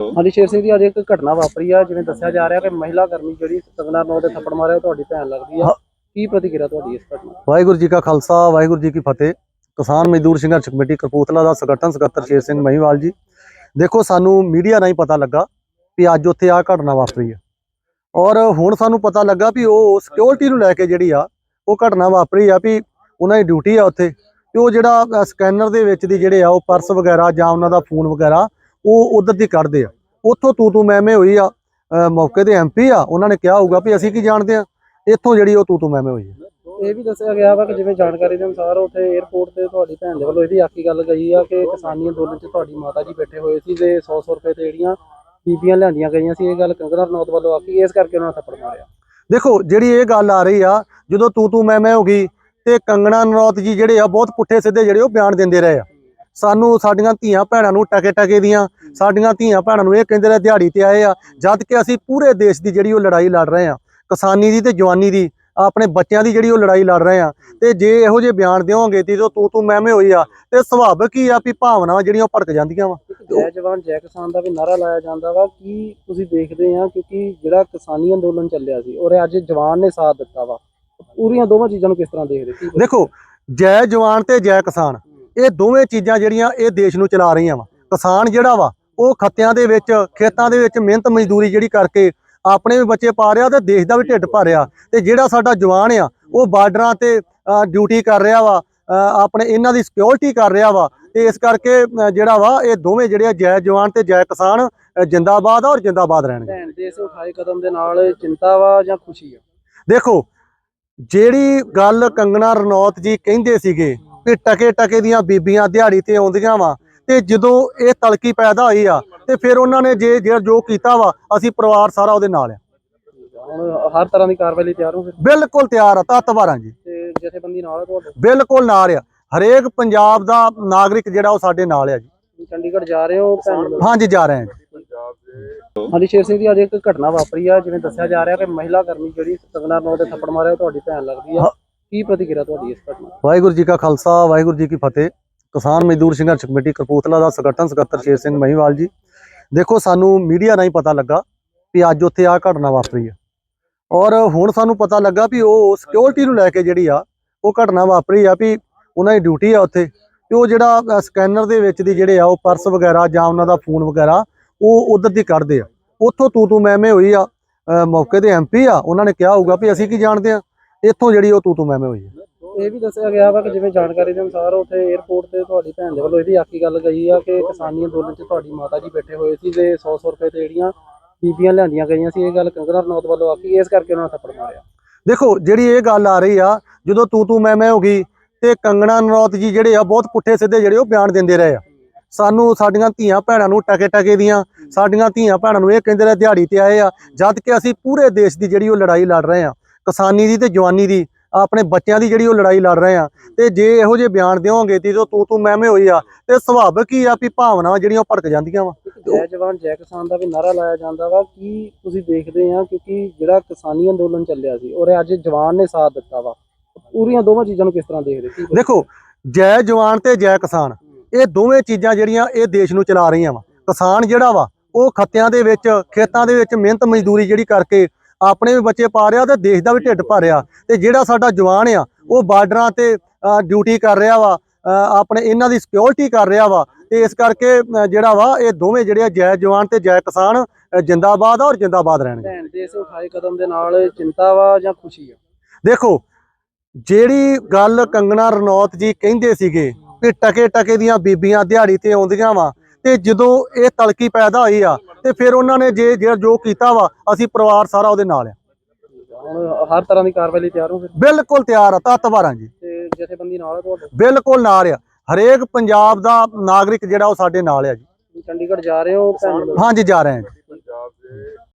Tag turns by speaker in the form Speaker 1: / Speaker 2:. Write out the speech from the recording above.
Speaker 1: ਹਾਂਜੀ ਸ਼ੇਰ ਸਿੰਘ ਜੀ ਅੱਜ ਇੱਕ ਘਟਨਾ ਵਾਪਰੀ ਆ ਜਿਵੇਂ ਦੱਸਿਆ ਜਾ ਰਿਹਾ ਕਿ ਮਹਿਲਾ ਕਰਮੀ ਜਿਹੜੀ ਕੰਗਨਾ ਰਣੌਤ ਦੇ ਥੱਪੜ ਮਾਰਿਆ ਉਹ ਤੁਹਾਡੀ ਭੈਣ ਲੱਗਦੀ ਆ। ਕੀ ਪ੍ਰਤੀਕਿਰਿਆ ਤੁਹਾਡੀ ਇਸ ਘਟਨਾ
Speaker 2: ਵਾਹਿਗੁਰੂ ਜੀ ਕਾ ਖਾਲਸਾ ਵਾਹਿਗੁਰੂ ਜੀ ਕੀ ਫਤਿਹ। ਕਿਸਾਨ ਮਜ਼ਦੂਰ ਸੰਘਰਸ਼ ਕਮੇਟੀ ਕਪੂਰਥਲਾ ਦਾ ਸੰਗਠਨ ਸਕੱਤਰ ਸ਼ੇਰ ਸਿੰਘ ਮਹੀਵਾਲ ਜੀ। ਦੇਖੋ ਸਾਨੂੰ ਮੀਡੀਆ ਰਾਹੀਂ ਪਤਾ ਲੱਗਾ ਵੀ ਅੱਜ ਉੱਥੇ ਆ ਘਟਨਾ ਵਾਪਰੀ ਆ। ਔਰ ਹੁਣ ਸਾਨੂੰ ਪਤਾ ਲੱਗਾ ਵੀ ਉਹ ਸਿਕਿਉਰਿਟੀ ਨੂੰ ਲੈ ਕੇ ਜਿਹੜੀ ਆ ਉਹ ਘਟਨਾ ਵਾਪਰੀ ਆ ਵੀ ਉਹਨਾਂ ਦੀ ਡਿਊਟੀ ਆ ਉੱਥੇ। ਤੇ ਉਹ ਜਿਹੜਾ ਸਕੈਨਰ ਦੇ ਵਿੱਚ ਦੀ ਜਿਹੜੇ ਆ ਉਹ ਪਰਸ ਵਗੈਰਾ ਜਾਂ ਉਹਨਾਂ ਦਾ ਫੋਨ ਵਗੈਰਾ ਉਹ ਉਧਰ ਦੀ ਕੱਢਦੇ ਆ। ਉੱਥੋਂ ਤੂੰ ਤੂੰ ਮੈਂ ਮੈਂ ਹੋਈ ਆ ਮੌਕੇ ਦੇ ਐਮਪੀ ਆ ਉਹਨਾਂ ਨੇ ਕਿਹਾ ਹੋਊਗਾ ਵੀ ਅਸੀਂ ਕੀ ਜਾਣਦੇ ਆ। ਇੱਥੋਂ ਜਿਹੜੀ ਉਹ ਤੂੰ ਤੂੰ ਮੈਂ ਮੈਂ ਹੋਈ ਆ।
Speaker 1: ਇਹ ਵੀ ਦੱਸਿਆ ਗਿਆ ਵਾ ਕਿ ਜਿਵੇਂ ਜਾਣਕਾਰੀ ਦੇ ਅਨੁਸਾਰ ਉੱਥੇ 에ਅਰਪੋਰਟ ਤੇ ਤੁਹਾਡੀ ਭੈਣ ਦੇ ਵੱਲੋਂ ਇਹਦੀ ਆਖੀ ਗੱਲ ਗਈ ਆ ਕਿ ਕਿਸਾਨੀ ਅੰਦੋਲਨ 'ਚ ਤੁਹਾਡੀ ਮਾਤਾ ਜੀ ਬੈਠੇ ਹੋਏ ਸੀ ਤੇ 100 100 ਰੁਪਏ ਤੇ ਜਿਹੜੀਆਂ ਬੀਬੀਆਂ ਲਿਆਂਦੀਆਂ ਗਈਆਂ ਸੀ ਇਹ ਗੱਲ ਕੰਗਨਾ ਰਣੌਤ ਵੱਲੋਂ ਆਖੀ ਇਸ ਕਰਕੇ ਉਹਨਾਂ ਥੱਪੜ ਮਾਰਿਆ।
Speaker 2: ਦੇਖੋ ਜਿਹੜੀ ਇਹ ਗੱਲ ਆ ਰਹੀ ਆ ਜਦੋਂ ਤੂੰ ਤੂੰ ਮੈਂ ਮੈਂ ਹੋ ਗਈ ਤੇ ਕੰਗਣਾ ਨਰੌਤ ਜੀ ਜਿਹੜੇ ਆ ਬਹੁਤ ਪੁੱਠੇ ਸਿੱਧੇ ਜਿਹੜੇ ਉਹ ਬਿਆਨ ਦਿੰਦੇ ਰਹੇ ਆ। ਸਾਨੂੰ ਸਾਡੀਆਂ ਧੀਆਂ ਭੈਣਾਂ ਨੂੰ ਟਕੇ ਟਕੇ ਦੀਆਂ ਸਾਡੀਆਂ ਧੀਆਂ ਭੈਣਾਂ ਨੂੰ ਇਹ ਕਹਿੰਦੇ ਰਹੇ ਦਿਹਾੜੀ ਤੇ ਆਏ ਆ ਜਦ ਕਿ ਅਸੀਂ ਪੂਰੇ ਦੇਸ਼ ਦੀ ਜਿਹੜੀ ਉਹ ਲੜਾਈ ਲੜ ਰਹੇ ਆ ਕਿਸਾਨੀ ਦੀ ਤੇ ਜਵਾਨੀ ਦੀ ਆਪਣੇ ਬੱਚਿਆਂ ਦੀ ਜਿਹੜੀ ਉਹ ਲੜਾਈ ਲੜ ਰਹੇ ਆ ਤੇ ਜੇ ਇਹੋ ਜਿਹੇ ਬਿਆਨ ਦਿਓਗੇ ਤੇ ਜਦੋਂ ਤੂੰ ਤੂੰ ਮੈਂ ਮੈਂ ਹੋਈ ਆ ਤੇ ਸੁਭਾਵਿਕ ਹੀ ਆ ਵੀ ਭਾਵਨਾਵਾਂ ਜਿਹੜੀਆਂ ਉਹ ਭੜਕ ਜਾਂਦੀਆਂ ਵਾ?
Speaker 1: ਜੈ ਜਵਾਨ ਜੈ ਕਿਸਾਨ ਦਾ ਵੀ ਨਾਰਾ ਲਾਇਆ ਜਾਂਦਾ ਵਾ ਕੀ ਤੁਸੀਂ ਦੇਖਦੇ ਆ ਕਿਉਂਕਿ ਜਿਹੜਾ ਕਿਸਾਨੀ ਅੰਦੋਲਨ ਚੱਲਿਆ ਸੀ ਔਰ ਅੱਜ ਜਵਾਨ ਨੇ ਸਾਥ ਦਿੱਤਾ ਵਾ ਪੂਰੀਆਂ ਦੋਵਾਂ ਚੀਜ਼ਾਂ ਨੂੰ ਕਿਸ ਤਰ੍ਹਾਂ ਦੇਖਦੇ?
Speaker 2: ਦੇਖੋ ਜੈ ਜਵਾਨ ਤੇ ਜੈ ਕਿਸਾਨ ਇਹ ਦੋਵੇਂ ਚੀਜ਼ਾਂ ਜਿਹੜੀਆਂ ਇਹ ਦੇਸ਼ ਨੂੰ ਚਲਾ ਰਹੀਆਂ ਵਾ ਕਿਸਾਨ ਜਿਹੜਾ ਵਾ ਉਹ ਖੱਤਿਆਂ ਦੇ ਵਿੱਚ ਖੇਤਾਂ ਦੇ ਵਿੱਚ ਮਿਹਨਤ ਮਜ਼ਦੂਰੀ ਜਿਹੜੀ ਕਰਕੇ ਆਪਣੇ ਵੀ ਬੱਚੇ ਪਾ ਰਿਹਾ ਤੇ ਦੇਸ਼ ਦਾ ਵੀ ਢਿੱਡ ਭਰ ਰਿਹਾ। ਤੇ ਜਿਹੜਾ ਸਾਡਾ ਜਵਾਨ ਆ ਉਹ ਬਾਰਡਰਾਂ ਤੇ ਡਿਊਟੀ ਕਰ ਰਿਹਾ ਵਾ ਆਪਣੇ ਇਹਨਾਂ ਦੀ ਸਿਕਿਉਰਿਟੀ ਕਰ ਰਿਹਾ ਵਾ। ਤੇ ਇਸ ਕਰਕੇ ਜਿਹੜਾ ਵਾ ਇਹ ਦੋਵੇਂ ਜਿਹੜੇ ਆ ਜੈ ਜਵਾਨ ਤੇ ਜੈ ਕਿਸਾਨ ਜਿੰਦਾਬਾਦ ਔਰ ਜਿੰਦਾਬਾਦ ਰਹਿਣਗੇ।
Speaker 1: ਭੈਣ ਦੇ ਇਸ ਉਠਾਏ ਕਦਮ ਦੇ ਨਾਲ ਚਿੰਤਾ ਵਾ ਜਾਂ ਖੁਸ਼ੀ ਆ?
Speaker 2: ਦੇਖੋ ਜਿਹੜੀ ਗੱਲ ਕੰਗਣਾ ਰਣੌਤ ਜੀ ਕਹਿੰਦੇ ਸੀਗੇ ਕਿ ਟਕੇ ਟਕੇ ਦੀਆਂ ਬੀਬੀਆਂ ਦਿਹਾੜੀ ਤੇ ਆਉਂਦੀਆਂ ਵਾ ਤੇ ਜਦੋਂ ਇਹ ਤਲਕੀ ਪੈਦਾ ਹੋਈ ਆ ਤੇ ਫਿਰ ਉਹਨਾਂ ਨੇ ਜੇ ਜੇ ਜੋ ਕੀਤਾ ਵਾ ਅਸੀਂ ਪਰਿਵਾਰ ਸਾਰਾ ਉਹਦੇ ਨਾਲ ਆ।
Speaker 1: ਹੁਣ ਹਰ ਤਰ੍ਹਾਂ ਦੀ ਕਾਰਵਾਈ ਲਈ ਤਿਆਰ ਹੋ ਫਿਰ?
Speaker 2: ਬਿਲਕੁਲ ਤਿਆਰ ਆ ਤਤਵਾਰਾਂ ਜੀ।
Speaker 1: ਤੇ ਜਥੇਬੰਦੀ ਨਾਲ ਆ ਤੁਹਾਡੇ?
Speaker 2: ਬਿਲਕੁਲ ਨਾਲ ਆ। ਹਰੇਕ ਪੰਜਾਬ ਦਾ ਨਾਗਰਿਕ ਜਿਹੜਾ ਉਹ ਸਾਡੇ ਨਾਲ ਆ ਜੀ।
Speaker 1: ਚੰਡੀਗੜ੍ਹ ਜਾ ਰਹੇ ਹੋ ਭੈਣ ਨੂੰ
Speaker 2: ਹਾਂਜੀ ਜਾ ਰਹੇ ਹਾਂ ਜੀ।
Speaker 1: ਹਾਂਜੀ ਸ਼ੇਰ ਸਿੰਘ ਜੀ ਅੱਜ ਇੱਕ ਘਟਨਾ ਵਾਪਰੀ ਆ ਜਿਵੇਂ ਦੱਸਿਆ ਜਾ ਰਿਹਾ ਕਿ ਮਹਿਲਾ ਕਰਮੀ ਜਿਹੜੀ ਕੰਗਨਾ ਰਣੌਤ ਦੇ ਥੱਪੜ ਮਾਰਿਆ ਉਹ ਤੁਹਾਡੀ ਭੈਣ ਲੱਗਦੀ ਆ। ਕੀ ਪ੍ਰਤੀਕਿਰਿਆ ਤੁਹਾਡੀ ਇਸ ਘਟਨਾ
Speaker 2: ਵਾਹਿਗੁਰੂ ਜੀ ਕਾ ਖਾਲਸਾ ਵਾਹਿਗੁਰੂ ਜੀ ਕੀ ਫਤਿਹ। ਕਿਸਾਨ ਮਜ਼ਦੂਰ ਸੰਘਰਸ਼ ਕਮੇਟੀ ਕਪੂਰਥਲਾ ਦਾ ਸੰਗਠਨ ਸਕੱਤਰ ਸ਼ੇਰ ਸਿੰਘ ਮਹੀਵਾਲ ਜੀ। ਦੇਖੋ, ਸਾਨੂੰ ਮੀਡੀਆ ਰਾਹੀਂ ਪਤਾ ਲੱਗਾ ਵੀ ਅੱਜ ਉੱਥੇ ਆ ਘਟਨਾ ਵਾਪਰੀ ਆ। ਔਰ ਹੁਣ ਸਾਨੂੰ ਪਤਾ ਲੱਗਾ ਵੀ ਉਹ ਸਿਕਿਉਰਿਟੀ ਨੂੰ ਲੈ ਕੇ ਜਿਹੜੀ ਆ, ਉਹ ਘਟਨਾ ਵਾਪਰੀ ਆ ਵੀ ਉਹਨਾਂ ਦੀ ਡਿਊਟੀ ਆ ਉੱਥੇ। ਤੇ ਉਹ ਜਿਹੜਾ ਸਕੈਨਰ ਦੇ ਵਿੱਚ ਦੀ ਜਿਹੜੇ ਆ, ਉਹ ਪਰਸ ਵਗੈਰਾ ਜਾਂ ਉਹਨਾਂ ਦਾ ਫੋਨ ਵਗੈਰਾ, ਉਹ ਉਧਰ ਦੀ ਕੱਢਦੇ ਆ। ਉੱਥੋਂ ਤੂੰ ਤੂੰ ਮੈਂ ਹੋਈ ਆ ਮੌਕੇ ਦੇ ਐਮਪੀ ਆ, ਉਹਨਾਂ ਨੇ ਕਿਹਾ ਹੋਊਗਾ ਵੀ ਅਸੀਂ ਕੀ ਜਾਣਦੇ ਆ? ਇੱਥੋਂ ਜਿਹੜੀ ਉਹ ਤੂੰ ਤੂੰ ਮੈਂ ਹੋਈ ਆ।
Speaker 1: ਇਹ ਵੀ ਦੱਸਿਆ ਗਿਆ ਵਾ ਕਿ ਜਿਵੇਂ ਜਾਣਕਾਰੀ ਦੇ ਅਨੁਸਾਰ ਉੱਥੇ 에ਅਰਪੋਰਟ ਤੇ ਤੁਹਾਡੀ ਭੈਣ ਦੇ ਵੱਲੋਂ ਇਹਦੀ ਆਖੀ ਗੱਲ ਗਈ ਆ ਕਿ ਕਿਸਾਨੀ ਅੰਦੋਲਨ 'ਚ ਤੁਹਾਡੀ ਮਾਤਾ ਜੀ ਬੈਠੇ ਹੋਏ ਸੀ ਤੇ 100 100 ਰੁਪਏ ਤੇ ਜਿਹੜੀਆਂ ਬੀਬੀਆਂ ਲਿਆਂਦੀਆਂ ਗਈਆਂ ਸੀ, ਇਹ ਗੱਲ ਕੰਗਨਾ ਰਣੌਤ ਵੱਲੋਂ ਆਖੀ, ਇਸ ਕਰਕੇ ਉਹਨਾਂ ਨੇ ਥੱਪੜ ਮਾਰਿਆ।
Speaker 2: ਦੇਖੋ, ਜਿਹੜੀ ਇਹ ਗੱਲ ਆ ਰਹੀ ਆ, ਜਦੋਂ ਤੂੰ ਤੂੰ ਮੈਂ ਮੈਂ ਹੋ ਗਈ, ਤੇ ਕੰਗਣਾ ਨਰੌਤ ਜੀ ਜਿਹੜੇ ਆ, ਬਹੁਤ ਪੁੱਠੇ ਸਿੱਧੇ ਜਿਹੜੇ ਉਹ ਬਿਆਨ ਦਿੰਦੇ ਰਹੇ ਆ। ਸਾਨੂੰ ਸਾਡੀਆਂ ਧੀਆਂ ਭੈਣਾਂ ਨੂੰ ਟਕੇ ਟਕੇ ਦੀਆਂ, ਸਾਡੀਆਂ ਧੀਆਂ ਭੈਣਾਂ ਨੂੰ ਇਹ ਕਹਿੰਦੇ ਰਹੇ, ਦਿਹਾੜੀ ਤੇ ਆਏ ਆ, ਜਦ ਕਿ ਅਸੀਂ ਪੂਰੇ ਦੇਸ਼ ਦੀ ਜਿਹੜੀ ਉਹ ਲੜਾਈ ਲੜ ਰਹੇ ਆ, ਕਿਸਾਨੀ ਦੀ ਤੇ ਜਵਾਨੀ ਦੀ ਆਪਣੇ ਬੱਚਿਆਂ ਦੀ ਜਿਹੜੀ ਉਹ ਲੜਾਈ ਲੜ ਰਹੇ ਆ। ਤੇ ਜੇ ਇਹੋ ਜਿਹੇ ਬਿਆਨ ਦਿਓਗੇ ਤੇ ਤੂੰ ਤੂੰ ਮੈਂ ਮੈਂ ਹੋਈ ਆ ਤੇ ਸੁਭਾਵਿਕ ਹੀ ਆ ਵੀ ਭਾਵਨਾਵਾਂ ਜਿਹੜੀਆਂ ਭੜਕ ਜਾਂਦੀਆਂ ਵਾ?
Speaker 1: ਜੈ ਜਵਾਨ ਜੈ ਕਿਸਾਨ ਦਾ ਵੀ ਨਾਰਾ ਲਾਇਆ ਜਾਂਦਾ ਵਾ ਕੀ ਤੁਸੀਂ ਦੇਖਦੇ ਆ ਕਿਉਂਕਿ ਜਿਹੜਾ ਕਿਸਾਨੀ ਅੰਦੋਲਨ ਚੱਲਿਆ ਸੀ ਔਰ ਅੱਜ ਜਵਾਨ ਨੇ ਸਾਥ ਦਿੱਤਾ ਵਾ। ਪੂਰੀਆਂ ਦੋਵਾਂ ਚੀਜ਼ਾਂ ਨੂੰ ਕਿਸ ਤਰ੍ਹਾਂ ਦੇਖਦੇ
Speaker 2: ਦੇਖੋ ਜੈ ਜਵਾਨ ਤੇ ਜੈ ਕਿਸਾਨ ਇਹ ਦੋਵੇਂ ਚੀਜ਼ਾਂ ਜਿਹੜੀਆਂ ਇਹ ਦੇਸ਼ ਨੂੰ ਚਲਾ ਰਹੀਆਂ ਵਾ। ਕਿਸਾਨ ਜਿਹੜਾ ਵਾ ਉਹ ਖੱਤਿਆਂ ਦੇ ਵਿੱਚ ਖੇਤਾਂ ਦੇ ਵਿੱਚ ਮਿਹਨਤ ਮਜ਼ਦੂਰੀ ਜਿਹੜੀ ਕਰਕੇ ਆਪਣੇ ਵੀ ਬੱਚੇ ਪਾ ਰਿਹਾ ਤੇ ਦੇਸ਼ ਦਾ ਵੀ ਢਿੱਡ ਭਰ ਰਿਹਾ। ਤੇ ਜਿਹੜਾ ਸਾਡਾ ਜਵਾਨ ਆ ਉਹ ਬਾਰਡਰਾਂ ਤੇ ਡਿਊਟੀ ਕਰ ਰਿਹਾ ਵਾ ਆਪਣੇ ਇਹਨਾਂ ਦੀ ਸਿਕਿਉਰਿਟੀ ਕਰ ਰਿਹਾ ਵਾ। ਤੇ ਇਸ ਕਰਕੇ ਜਿਹੜਾ ਵਾ ਇਹ ਦੋਵੇਂ ਜਿਹੜੇ ਆ ਜੈ ਜਵਾਨ ਤੇ ਜੈ ਕਿਸਾਨ ਜਿੰਦਾਬਾਦ ਆ ਔਰ ਜਿੰਦਾਬਾਦ ਰਹਿਣਗੇ।
Speaker 1: ਭੈਣ ਦੇ ਇਸ ਉਠਾਏ ਕਦਮ ਦੇ ਨਾਲ ਚਿੰਤਾ ਵਾ ਜਾਂ ਖੁਸ਼ੀ ਆ?
Speaker 2: ਦੇਖੋ ਜਿਹੜੀ ਗੱਲ ਕੰਗਣਾ ਰਣੌਤ ਜੀ ਕਹਿੰਦੇ ਸੀਗੇ ਕਿ ਟਕੇ ਟਕੇ ਦੀਆਂ ਬੀਬੀਆਂ ਦਿਹਾੜੀ ਤੇ ਆਉਂਦੀਆਂ ਵਾ ਤੇ ਜਦੋਂ ਇਹ ਤਲਕੀ ਪੈਦਾ ਹੋਈ ਆ ਤੇ ਫਿਰ ਉਹਨਾਂ ਨੇ ਜੇ ਜੇ ਜੋ ਕੀਤਾ ਵਾ ਅਸੀਂ ਪਰਿਵਾਰ ਸਾਰਾ ਉਹਦੇ ਨਾਲ ਆ।
Speaker 1: ਹਰ ਤਰ੍ਹਾਂ ਦੀ ਕਾਰਵਾਈ ਲਈ ਤਿਆਰ ਹੋ
Speaker 2: ਬਿਲਕੁਲ ਤਿਆਰ ਆ ਤਤਵਾਰਾਂ ਜੀ।
Speaker 1: ਤੇ ਜਥੇਬੰਦੀ ਨਾਲ ਆ ਤੁਹਾਡੇ?
Speaker 2: ਬਿਲਕੁਲ ਨਾਲ ਆ। ਹਰੇਕ ਪੰਜਾਬ ਦਾ ਨਾਗਰਿਕ ਜਿਹੜਾ ਉਹ ਸਾਡੇ ਨਾਲ ਆ ਜੀ।
Speaker 1: ਚੰਡੀਗੜ੍ਹ ਜਾ ਰਹੇ ਹੋ
Speaker 2: ਹਾਂਜੀ ਜਾ ਰਹੇ ਹਾਂ